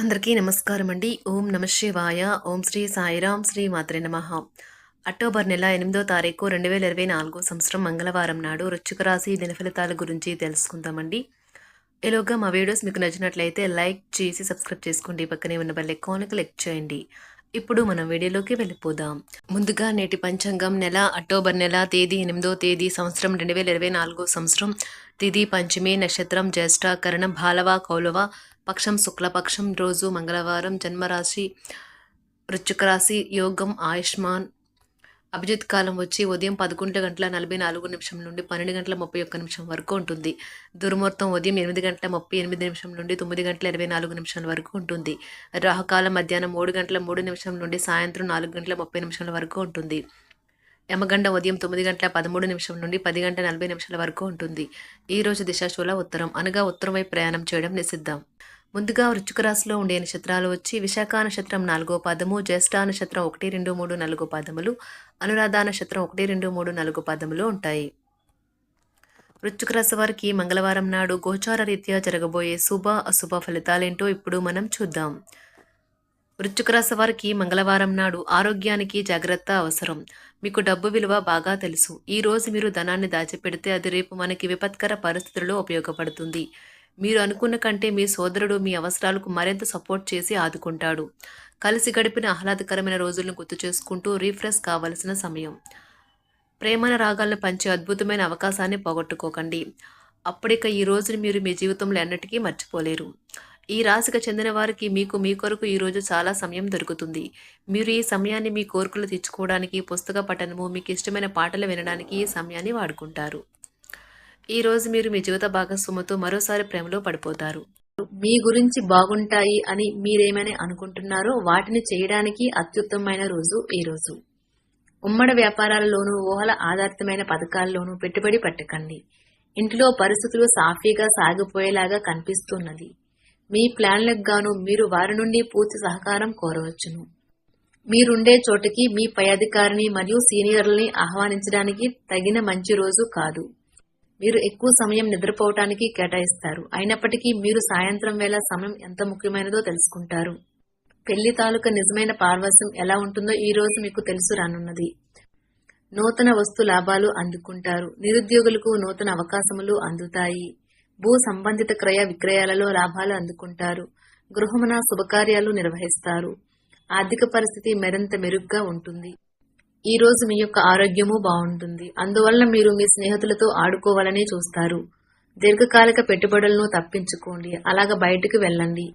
అందరికీ నమస్కారం అండి. ఓం నమ శివాయ. ఓం శ్రీ సాయిరాం శ్రీ మాత్రే నమ. అక్టోబర్ నెల ఎనిమిదో తారీఖు రెండు వేల ఇరవై నాలుగో సంవత్సరం మంగళవారం నాడు వృశ్చిక రాశి దిన ఫలితాల గురించి తెలుసుకుందామండి. ఈలోగా మా వీడియోస్ మీకు నచ్చినట్లయితే లైక్ చేసి సబ్స్క్రైబ్ చేసుకోండి. పక్కనే ఉన్న బెల్ ఐకాన్కి క్లిక్ చేయండి. ఇప్పుడు మనం వీడియోలోకి వెళ్ళిపోదాం. ముందుగా నేటి పంచాంగం నెల అక్టోబర్ నెల తేదీ ఎనిమిదో తేదీ సంవత్సరం రెండు వేల ఇరవై నాలుగో సంవత్సరం. తిది పంచమి నక్షత్రం జ్యేష్ఠ కరణం భాలవ కౌలవ పక్షం శుక్లపక్షం రోజు మంగళవారం జన్మరాశి వృశ్చిక యోగం ఆయుష్మాన్. అభిజిత్ కాలం వచ్చి ఉదయం పదకొండు గంటల నలభై నాలుగు నిమిషం నుండి పన్నెండు గంటల ముప్పై ఒక్క నిమిషం వరకు ఉంటుంది. దుర్ముహూర్తం ఉదయం ఎనిమిది గంటల ముప్పై ఎనిమిది నిమిషం నుండి తొమ్మిది గంటల ఇరవై నాలుగు నిమిషాల వరకు ఉంటుంది. రాహుకాలం మధ్యాహ్నం మూడు గంటల మూడు నిమిషం నుండి సాయంత్రం నాలుగు గంటల ముప్పై నిమిషాల వరకు ఉంటుంది. యమగండ ఉదయం తొమ్మిది గంటల పదమూడు నిమిషం నుండి పది గంటల నలభై నిమిషాల వరకు ఉంటుంది. ఈ రోజు దిశాశూల ఉత్తరం అనగా ఉత్తరం వైపు ప్రయాణం చేయడం నిషిద్దాం ముందుగా వృశ్చిక రాశిలో ఉండే నక్షత్రాలు వచ్చి విశాఖ నక్షత్రం నాలుగో పదము జ్యేష్ఠ నక్షత్రం ఒకటి రెండు మూడు నాలుగో పదములు అనురాధ నక్షత్రం ఒకటి రెండు మూడు నాలుగు పదములు ఉంటాయి. వృశ్చిక రాశి వారికి మంగళవారం నాడు గోచార రీత్యా జరగబోయే శుభ అశుభ ఫలితాలేంటో ఇప్పుడు మనం చూద్దాం. వృశ్చిక రాశి వారికి మంగళవారం నాడు ఆరోగ్యానికి జాగ్రత్త అవసరం. మీకు డబ్బు విలువ బాగా తెలుసు. ఈ రోజు మీరు ధనాన్ని దాచిపెడితే అది రేపు మనకి విపత్కర పరిస్థితుల్లో ఉపయోగపడుతుంది. మీరు అనుకున్న కంటే మీ సోదరుడు మీ అవసరాలకు మరింత సపోర్ట్ చేసి ఆదుకుంటాడు. కలిసి గడిపిన ఆహ్లాదకరమైన రోజులను గుర్తు చేసుకుంటూ రీఫ్రెష్ కావలసిన సమయం. ప్రేమన రాగాలను పంచే అద్భుతమైన అవకాశాన్ని పోగొట్టుకోకండి. అప్పటిక ఈ రోజుని మీరు మీ జీవితంలో ఎన్నటికీ మర్చిపోలేరు. ఈ రాశికి చెందిన వారికి మీకు మీ కొరకు ఈ రోజు చాలా సమయం దొరుకుతుంది. మీరు ఈ సమయాన్ని మీ కోరికలు తెచ్చుకోవడానికి పుస్తక పఠనము మీకు ఇష్టమైన పాటలు వినడానికి ఈ సమయాన్ని వాడుకుంటారు. ఈ రోజు మీరు మీ జీవిత భాగస్వామితో మరోసారి ప్రేమలో పడిపోతారు. మీ గురించి బాగుంటాయి అని మీరేమని అనుకుంటున్నారో వాటిని చేయడానికి అత్యుత్తమమైన రోజు ఈ రోజు. ఉమ్మడి వ్యాపారాలలోనూ ఊహల ఆధారితమైన పథకాల్లోనూ పెట్టుబడి పెట్టకండి. ఇంట్లో పరిస్థితులు సాఫీగా సాగిపోయేలాగా కనిపిస్తున్నది. మీ ప్లాన్లకు గాను మీరు వారి నుండి పూర్తి సహకారం కోరవచ్చును. మీరుండే చోటికి మీ పై అధికారిని మరియు సీనియర్లని ఆహ్వానించడానికి తగిన మంచి రోజు కాదు. మీరు ఎక్కువ సమయం నిద్రపోవటానికి కేటాయిస్తారు. అయినప్పటికీ మీరు సాయంత్రం వేళ సమయం ఎంత ముఖ్యమైనదో తెలుసుకుంటారు. పెళ్ళి తాలూకా నిజమైన పార్వశ్యం ఎలా ఉంటుందో ఈ రోజు మీకు తెలుసు రానున్నది. నూతన వస్తు లాభాలు అందుకుంటారు. నిరుద్యోగులకు నూతన అవకాశములు అందుతాయి. భూ సంబంధిత క్రయ విక్రయాలలో లాభాలు అందుకుంటారు. గృహమున శుభకార్యాలు నిర్వహిస్తారు. ఆర్థిక పరిస్థితి మరింత మెరుగ్గా ఉంటుంది. ఈ రోజు మీ యొక్క ఆరోగ్యము బాగుంటుంది. అందువల్ల మీరు మీ స్నేహితులతో ఆడుకోవాలని చూస్తారు. దీర్ఘకాలిక పెట్టుబడులను తప్పించుకోండి. అలాగ బయటకు వెళ్ళండి.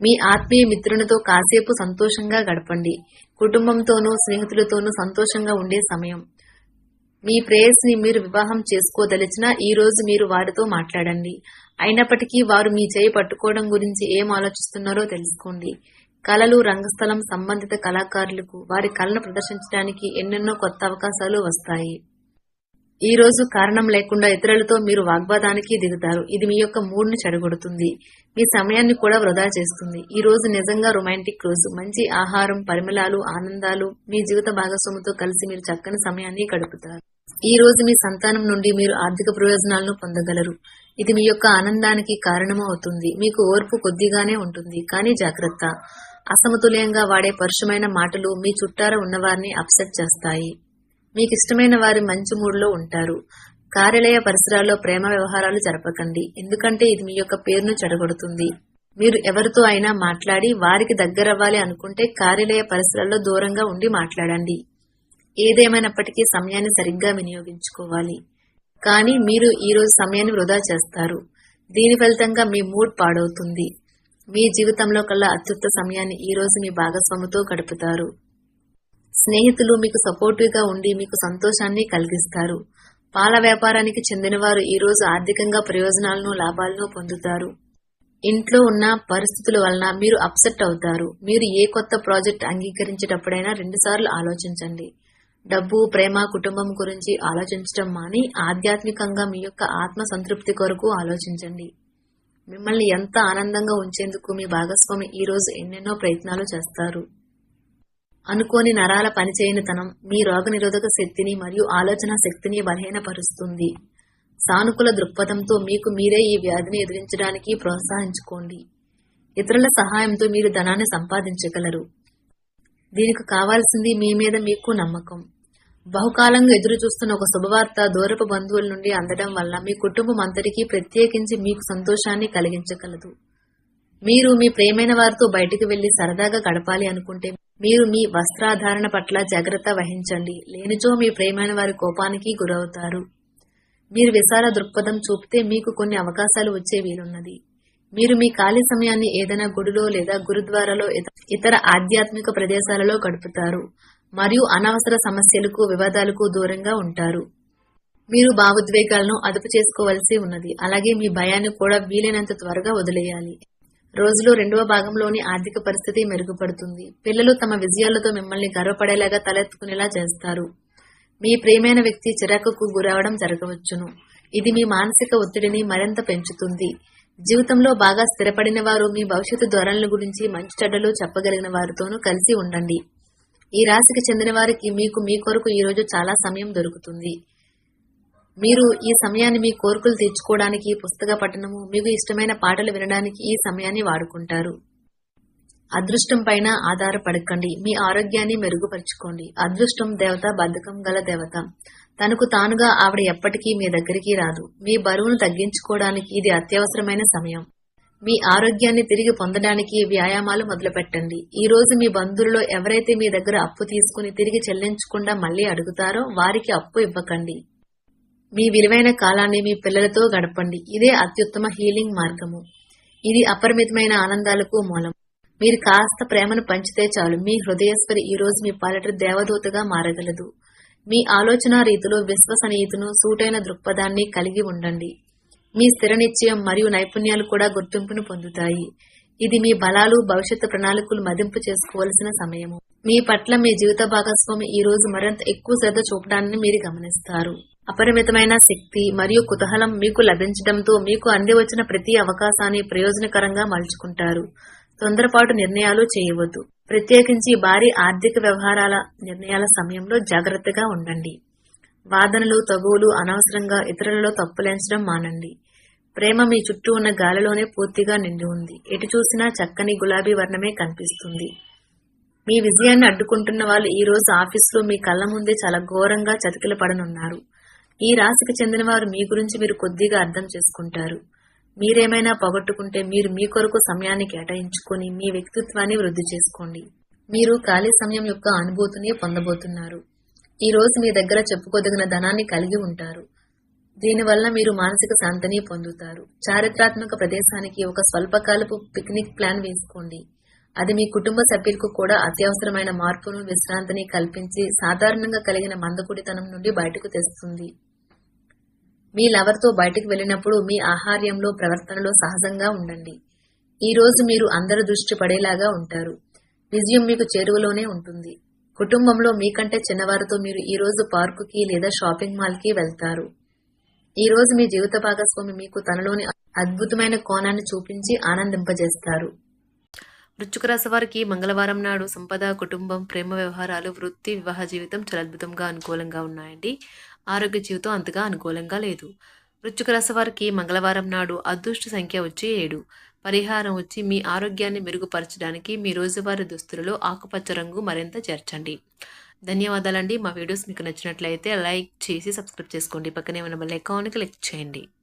మీ ఆత్మీయ మిత్రునితో కాసేపు సంతోషంగా గడపండి. కుటుంబంతోనూ స్నేహితులతోనూ సంతోషంగా ఉండే సమయం. మీ ప్రేయస్ని మీరు వివాహం చేసుకోదలిచినా ఈ రోజు మీరు వారితో మాట్లాడండి. అయినప్పటికీ వారు మీ చేయి పట్టుకోవడం గురించి ఏం ఆలోచిస్తున్నారో తెలుసుకోండి. కళలు రంగస్థలం సంబంధిత కళాకారులకు వారి కళను ప్రదర్శించడానికి ఎన్నెన్నో కొత్త అవకాశాలు వస్తాయి. ఈ రోజు కారణం లేకుండా ఇతరులతో మీరు వాగ్వాదానికి దిగుతారు. ఇది మీ యొక్క మూడ్ని చెడగొడుతుంది. మీ సమయాన్ని కూడా వృధా చేస్తుంది. ఈ రోజు నిజంగా రొమాంటిక్ రోజు. మంచి ఆహారం పరిమళాలు ఆనందాలు మీ జీవిత భాగస్వామితో కలిసి మీరు చక్కని సమయాన్ని గడుపుతారు. ఈ రోజు మీ సంతానం నుండి మీరు ఆర్థిక ప్రయోజనాలను పొందగలరు. ఇది మీ యొక్క ఆనందానికి కారణం అవుతుంది మీకు ఓర్పు కొద్దిగానే ఉంటుంది. కానీ జాగ్రత్త. అసమతుల్యంగా వాడే పరుషమైన మాటలు మీ చుట్టార ఉన్నవారిని అప్సెట్ చేస్తాయి. మీకు ఇష్టమైన వారి మంచి మూడ్లో ఉంటారు. కార్యాలయ పరిసరాల్లో ప్రేమ వ్యవహారాలు జరపకండి. ఎందుకంటే ఇది మీ యొక్క పేరును చెడగొడుతుంది. మీరు ఎవరితో అయినా మాట్లాడి వారికి దగ్గరవ్వాలి అనుకుంటే కార్యాలయ పరిసరాల్లో దూరంగా ఉండి మాట్లాడండి. ఏదేమైనప్పటికీ సమయాన్ని సరిగ్గా వినియోగించుకోవాలి. కానీ మీరు ఈరోజు సమయాన్ని వృధా చేస్తారు. దీని ఫలితంగా మీ మూడ్ పాడవుతుంది. మీ జీవితంలో కల్లా అత్యుత్త సమయాన్ని ఈ రోజు మీ భాగస్వామితో గడుపుతారు. స్నేహితులు మీకు సపోర్టివ్గా ఉండి మీకు సంతోషాన్ని కలిగిస్తారు. పాల వ్యాపారానికి చెందినవారు ఈ రోజు ఆర్థికంగా ప్రయోజనాలను లాభాలను పొందుతారు. ఇంట్లో ఉన్న పరిస్థితుల వలన మీరు అప్సెట్ అవుతారు. మీరు ఏ కొత్త ప్రాజెక్ట్ అంగీకరించేటప్పుడైనా రెండుసార్లు ఆలోచించండి. డబ్బు ప్రేమ కుటుంబం గురించి ఆలోచించడం మాని ఆధ్యాత్మికంగా మీ యొక్క ఆత్మ సంతృప్తి కొరకు ఆలోచించండి. మిమ్మల్ని ఎంత ఆనందంగా ఉంచేందుకు మీ భాగస్వామి ఈరోజు ఎన్నెన్నో ప్రయత్నాలు చేస్తారు. అనుకోని నరాల పనిచేయనితనం మీ రోగనిరోధక శక్తిని మరియు ఆలోచన శక్తిని బలహీనపరుస్తుంది. సానుకూల దృక్పథంతో మీకు మీరే ఈ వ్యాధిని ఎదిరించడానికి ప్రోత్సహించుకోండి. ఇతరుల సహాయంతో మీరు ధనాన్ని సంపాదించగలరు. దీనికి కావాల్సింది మీ మీద మీకు నమ్మకం. బహుకాలంగా ఎదురు చూస్తున్న ఒక శుభవార్త దూరపు బంధువుల నుండి అందడం వల్ల మీ కుటుంబం అంతటికీ ప్రత్యేకించి మీకు సంతోషాన్ని కలిగించగలదు. మీరు మీ ప్రేమైన వారితో బయటికి వెళ్ళి సరదాగా గడపాలి అనుకుంటే మీరు మీ వస్త్రాధారణ పట్ల జాగ్రత్త వహించండి. లేనిచో మీ ప్రేమైన వారి కోపానికి గురవుతారు. మీరు విశాల దృక్పథం చూపితే మీకు కొన్ని అవకాశాలు వచ్చే వీలున్నది. మీరు మీ ఖాళీ సమయాన్ని ఏదైనా గుడిలో లేదా గురుద్వారాలో ఇత- ఇతర ఆధ్యాత్మిక ప్రదేశాలలో గడుపుతారు. మరియు అనవసర సమస్యలకు వివాదాలకు దూరంగా ఉంటారు. మీరు భావోద్వేగాలను అదుపు చేసుకోవలసి ఉన్నది. అలాగే మీ భయాన్ని కూడా వీలైనంత త్వరగా వదిలేయాలి. రోజులో రెండవ భాగంలోని ఆర్థిక పరిస్థితి మెరుగుపడుతుంది. పిల్లలు తమ విజయాలతో మిమ్మల్ని గర్వపడేలాగా తలెత్తుకునేలా చేస్తారు. మీ ప్రియమైన వ్యక్తి చిరాకుకు గురవడం జరగవచ్చును. ఇది మీ మానసిక ఒత్తిడిని మరింత పెంచుతుంది. జీవితంలో బాగా స్థిరపడిన వారు మీ భవిష్యత్తు ధోరణుల గురించి మంచి చెడ్డలు చెప్పగలిగిన వారితోనూ కలిసి ఉండండి. ఈ రాశికి చెందిన వారికి మీకు మీ కొరకు ఈ రోజు చాలా సమయం దొరుకుతుంది. మీరు ఈ సమయాన్ని మీ కోరికలు తీర్చుకోవడానికి పుస్తక పఠనము మీకు ఇష్టమైన పాటలు వినడానికి ఈ సమయాన్ని వాడుకుంటారు. అదృష్టం పైన ఆధారపడకండి. మీ ఆరోగ్యాన్ని మెరుగుపరుచుకోండి. అదృష్టం దేవత బద్ధకం గల దేవత. తనకు తానుగా ఆవిడ ఎప్పటికీ మీ దగ్గరికి రాదు. మీ బరువును తగ్గించుకోవడానికి ఇది అత్యవసరమైన సమయం. మీ ఆరోగ్యాన్ని తిరిగి పొందడానికి వ్యాయామాలు మొదలుపెట్టండి. ఈ రోజు మీ బంధువులలో ఎవరైతే మీ దగ్గర అప్పు తీసుకుని తిరిగి చెల్లించకుండా మళ్ళీ అడుగుతారో వారికి అప్పు ఇవ్వకండి. మీ విలువైన కాలాన్ని మీ పిల్లలతో గడపండి. ఇదే అత్యుత్తమ హీలింగ్ మార్గము. ఇది అపరిమితమైన ఆనందాలకు మూలం. మీరు కాస్త ప్రేమను పంచితే చాలు. మీ హృదయస్వరి ఈ రోజు మీ పాలిట దేవదూతగా మారగలదు. మీ ఆలోచన రీతిలో విశ్వసనీయతను సూటైన దృక్పథాన్ని కలిగి ఉండండి. మీ స్థిర నిశ్చయం మరియు నైపుణ్యాలు కూడా గుర్తింపును పొందుతాయి. ఇది మీ బలాలు భవిష్యత్తు ప్రణాళికలు మదింపు చేసుకోవలసిన సమయము. మీ పట్ల మీ జీవిత భాగస్వామి ఈ రోజు మరింత ఎక్కువ శ్రద్ధ చూపడాన్ని మీరు గమనిస్తారు. అపరిమితమైన శక్తి మరియు కుతూహలం మీకు లభించడంతో మీకు అంది వచ్చిన ప్రతి అవకాశాన్ని ప్రయోజనకరంగా మలుచుకుంటారు. తొందరపాటు నిర్ణయాలు చేయవద్దు. ప్రత్యేకించి భారీ ఆర్థిక వ్యవహారాల నిర్ణయాల సమయంలో జాగ్రత్తగా ఉండండి. వాదనలు తగువులు అనవసరంగా ఇతరులలో తప్పులేంచడం మానండి. ప్రేమ మీ చుట్టూ ఉన్న గాలిలోనే పూర్తిగా నిండి ఉంది. ఎటు చూసినా చక్కని గులాబీ వర్ణమే కనిపిస్తుంది. మీ విజయాన్ని అడ్డుకుంటున్న వాళ్ళు ఈ రోజు ఆఫీసులో మీ కళ్ళ ముందే చాలా ఘోరంగా చతికిల పడనున్నారు. ఈ రాశికి చెందిన వారు మీ గురించి మీరు కొద్దిగా అర్థం చేసుకుంటారు. మీరేమైనా పోగొట్టుకుంటే మీరు మీ కొరకు సమయాన్ని కేటాయించుకొని మీ వ్యక్తిత్వాన్ని వృద్ధి చేసుకోండి. మీరు ఖాళీ సమయం యొక్క అనుభూతిని పొందబోతున్నారు. ఈ రోజు మీ దగ్గర చెప్పుకోదగిన ధనాన్ని కలిగి ఉంటారు. దీనివల్ల మీరు మానసిక శాంతిని పొందుతారు. చారిత్రాత్మక ప్రదేశానికి ఒక స్వల్పకాలపు పిక్నిక్ ప్లాన్ వేసుకోండి. అది మీ కుటుంబ సభ్యులకు కూడా అత్యవసరమైన మార్పును విశ్రాంతిని కల్పించి సాధారణంగా కలిగిన మందకుడితనం నుండి బయటకు తెస్తుంది. మీ లవర్తో బయటకు వెళ్ళినప్పుడు మీ ఆహార్యంలో ప్రవర్తనలో సహజంగా ఉండండి. ఈ రోజు మీరు అందరి దృష్టి పడేలాగా ఉంటారు. విజయం మీకు చేరువలోనే ఉంటుంది. కుటుంబంలో మీకంటే చిన్నవారితో మీరు ఈ రోజు పార్కుకి లేదా షాపింగ్ మాల్కి వెళ్తారు. ఈ రోజు మీ జీవిత భాగస్వామి మీకు తనలోని అద్భుతమైన కోణాన్ని చూపించి ఆనందింపజేస్తారు. వృచ్చుక రాశి వారికి మంగళవారం నాడు సంపద కుటుంబం ప్రేమ వ్యవహారాలు వృత్తి వివాహ జీవితం చాలా అద్భుతంగా అనుకూలంగా ఉన్నాయండి. ఆరోగ్య జీవితం అంతగా అనుకూలంగా లేదు. వృశ్చిక రాశి వారికి మంగళవారం నాడు అదృష్ట సంఖ్య వచ్చి ఏడు. పరిహారం వచ్చి మీ ఆరోగ్యాన్ని మెరుగుపరచడానికి మీ రోజువారీ దుస్తులలో ఆకుపచ్చ రంగు మరింత చేర్చండి. ధన్యవాదాలండి. మా వీడియోస్ మీకు నచ్చినట్లయితే లైక్ చేసి సబ్స్క్రైబ్ చేసుకోండి. పక్కనే ఉన్న బెల్ ఐకాన్కి క్లిక్ చేయండి.